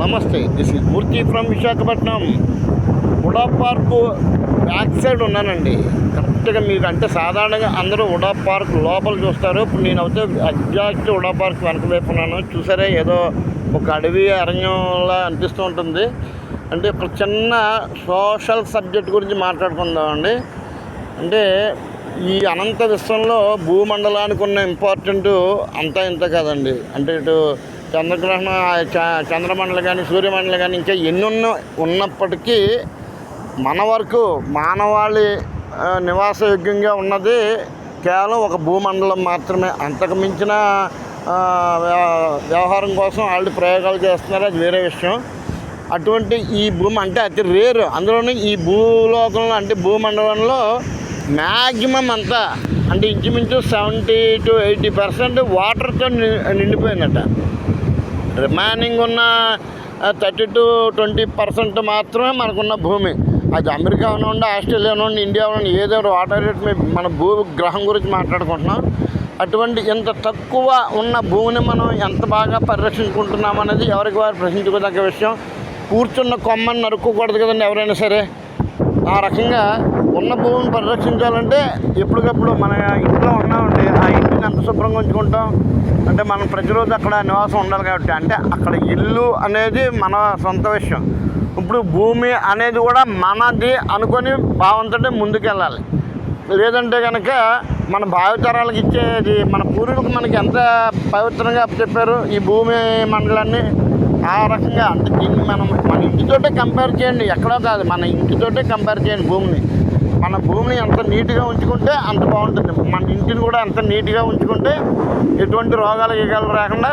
నమస్తే. This is Murthy from Visakhapatnam UDA park back side ఉన్నానండి కరెక్ట్గా మీకు అంటే సాధారణంగా అందరూ ఉడా పార్క్ లోపల చూస్తారు. ఇప్పుడు నేను అయితే ఎగ్జాక్ట్ ఉడా పార్క్ వెనక వైపు ఉన్నాను. చూసారే? ఏదో ఒక అడవి అరణ్యంలా అనిపిస్తూ ఉంటుంది. అంటే ఒక చిన్న సోషల్ సబ్జెక్ట్ గురించి మాట్లాడుకుందామండి. అంటే ఈ అనంత విశ్వంలో భూమండలానికి ఉన్న ఇంపార్టెంట్ అంతా ఇంత కాదండి. అంటే ఇటు చంద్రగ్రహణం చంద్రమండలి చ- కానీ సూర్యమండలి కానీ ఇంకా ఎన్ని ఉన్నప్పటికీ మన వరకు మానవాళి నివాసయోగ్యంగా ఉన్నది కేవలం ఒక భూమండలం మాత్రమే. అంతకు మించిన వ్య- వ్యవహారం కోసం ఆల్రెడీ ప్రయోగాలు చేస్తున్నారు. అది వేరే విషయం. అటువంటి ఈ భూమి అంటే అతి రేరు. అందులోనూ ఈ భూలోకంలో అంటే భూమండలంలో మ్యాక్సిమం అంతా అంటే ఇంచుమించు సెవెంటీ టు ఎయిటీ పర్సెంట్ వాటర్తో నిండిపోయిందట. రిమైనింగ్ ఉన్న థర్టీ టు ట్వంటీ పర్సెంట్ మాత్రమే మనకున్న భూమి. అది అమెరికా ఉండి ఆస్ట్రేలియా నుండి ఇండియా నుండి ఏదో వాటర్ రేట్ మీద మన భూ గ్రహం గురించి మాట్లాడుకుంటున్నాం. అటువంటి ఇంత తక్కువ ఉన్న భూమిని మనం ఎంత బాగా పరిరక్షించుకుంటున్నాం అనేది ఎవరికి వారు ప్రశ్నించుకోదగ్గ విషయం. కూర్చున్న కొమ్మని నరుక్కోకూడదు కదండి ఎవరైనా సరే. ఆ రకంగా ఉన్న భూమిని పరిరక్షించాలంటే ఎప్పటికప్పుడు మన ఇంట్లో ఉన్నామండి. ఆ ఇంటిని ఎంత శుభ్రంగా ఉంచుకుంటాం? అంటే మనం ప్రతిరోజు అక్కడ నివాసం ఉండాలి కాబట్టి. అంటే అక్కడ ఇల్లు అనేది మన సొంత విషయం. ఇప్పుడు భూమి అనేది కూడా మనది అనుకొని భావంతో ముందుకెళ్ళాలి. లేదంటే కనుక మన భావితరాలకు ఇచ్చేది మన పూర్వీకులు మనకి ఎంత పవిత్రంగా చెప్పారు? ఈ భూమి మండలాన్ని ఆ రకంగా. అంటే దీన్ని మనం మన ఇంటితోటే కంపేర్ చేయండి. ఎక్కడో కాదు మన ఇంటితోటే కంపేర్ చేయండి భూమిని. మన భూమిని ఎంత నీట్గా ఉంచుకుంటే అంత బాగుంటుంది. మన ఇంటిని కూడా అంత నీట్గా ఉంచుకుంటే ఎటువంటి రోగాలు గీగాలు రాకుండా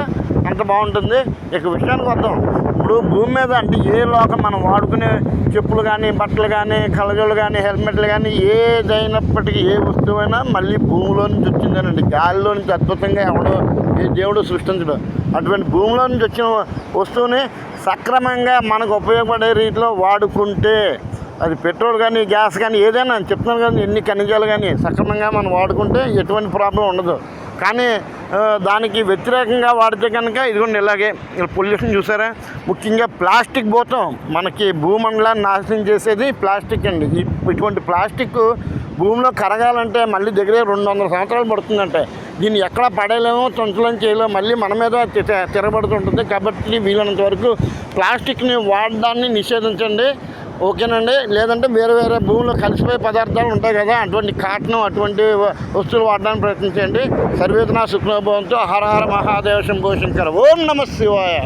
అంత బాగుంటుంది. ఇక విషయానికి వద్దాం. ఇప్పుడు భూమి మీద అంటే ఏ లోకం మనం వాడుకునే చెప్పులు కానీ బట్టలు కానీ కలజోళ్ళు కానీ హెల్మెట్లు కానీ ఏదైనప్పటికీ ఏ వస్తువైనా మళ్ళీ భూమిలో నుంచి వచ్చిందేనండి. గాలిలో నుంచి అద్భుతంగా ఎవడో ఏ దేవుడు సృష్టించడు. అటువంటి భూమిలో నుంచి వచ్చిన వస్తువుని సక్రమంగా మనకు ఉపయోగపడే రీతిలో వాడుకుంటే అది పెట్రోల్ కానీ గ్యాస్ కానీ ఏదైనా చెప్తున్నాను కానీ ఎన్ని ఖనిజాలు కానీ సక్రమంగా మనం వాడుకుంటే ఎటువంటి ప్రాబ్లం ఉండదు. కానీ దానికి వ్యతిరేకంగా వాడితే కనుక ఇదిగోండి ఇలాగే పొల్యూషన్ చూసారా? ముఖ్యంగా ప్లాస్టిక్ పోతాం మనకి భూమండలాన్ని నాశనం చేసేది ప్లాస్టిక్ అండి. ఇటువంటి ప్లాస్టిక్ భూమిలో కరగాలంటే మళ్ళీ దగ్గరే రెండు వందల సంవత్సరాలు పడుతుందంటే దీన్ని ఎక్కడ పడేయలేమో తుంచలేం చేయలేము మళ్ళీ మన మీద తి- తిరగబడుతుంటుంది. కాబట్టి వీలైనంత వరకు ప్లాస్టిక్ని వాడడాన్ని నిషేధించండి. ఓకేనండి. లేదంటే వేరే వేరే భూమిలో కలిసిపోయే పదార్థాలు ఉంటాయి కదా అటువంటి కాటన్ అటువంటి వ- వస్తువులు వాడడానికి ప్రయత్నించండి సర్వేదన శుక్లభవంతో హరహర హర మహాదేవ శంభో శంకర. ఓం నమ శివాయ.